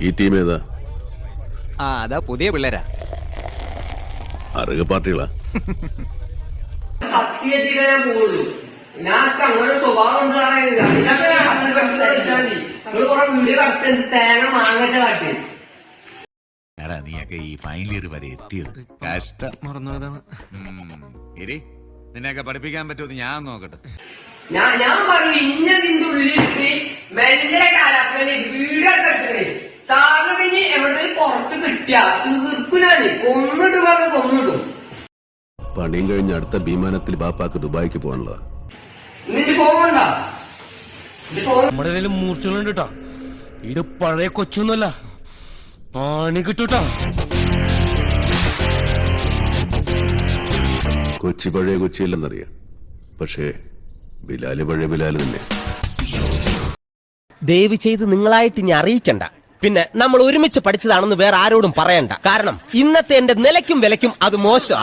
ഈ ടീം ഏതാ? ആ അതാ പുതിയ പിള്ളേരാ. അറുക പാർട്ടികളാ? ഞാൻ പോകുള്ളൂ ഞാൻ അങ്ങനെ സ്വഭാവം ഉണ്ട് എടാ നീയൊക്കെ ഈ ഫൈനൽ ഇയർ വരെ എത്തിയത് കഷ്ടം. മറന്നുപോയതാണ്. ഇരി നിന്നെയൊക്കെ പഠിപ്പിക്കാൻ പറ്റുമെന്ന് ഞാൻ നോക്കട്ടെ. ഞാൻ ഞാൻ പറഞ്ഞു ഇന്ന ഉള്ളിൽ മെന്റലായിട്ട് ഹരാസ്മെന്റ് വീഡിയോ എടുത്തിട്ടേ കിട്ടിയ? തീർക്കുനാണ് കൊന്നിട്ട് പറഞ്ഞു കൊന്നിടും. പണിയും കഴിഞ്ഞ അടുത്ത വിമാനത്തിൽ ബാപ്പാക്ക് ദുബായിക്ക് പോകാനുള്ളതാ. നിന്റെ ഫോൺ വേണ്ട നമ്മുടെ കയ്യിൽ മൂർച്ചകളുണ്ട് കേട്ടോ ഇത് പഴയ കൊച്ചൊന്നുമല്ല. പണി കിട്ടൂട്ടാ. കൊച്ചി പഴയ കൊച്ചിയല്ലെന്നറിയാം. പക്ഷേ ബിലാൽ പഴയ ബിലാൽ തന്നെ. ദയവ് ചെയ്ത് നിങ്ങളായിട്ട് ഇനി അറിയിക്കണ്ട. പിന്നെ നമ്മൾ ഒരുമിച്ച് പഠിച്ചതാണെന്ന് വേറെ ആരോടും പറയണ്ട. കാരണം ഇന്നത്തെ എന്റെ നിലയ്ക്കും വിലയ്ക്കും അത് മോശം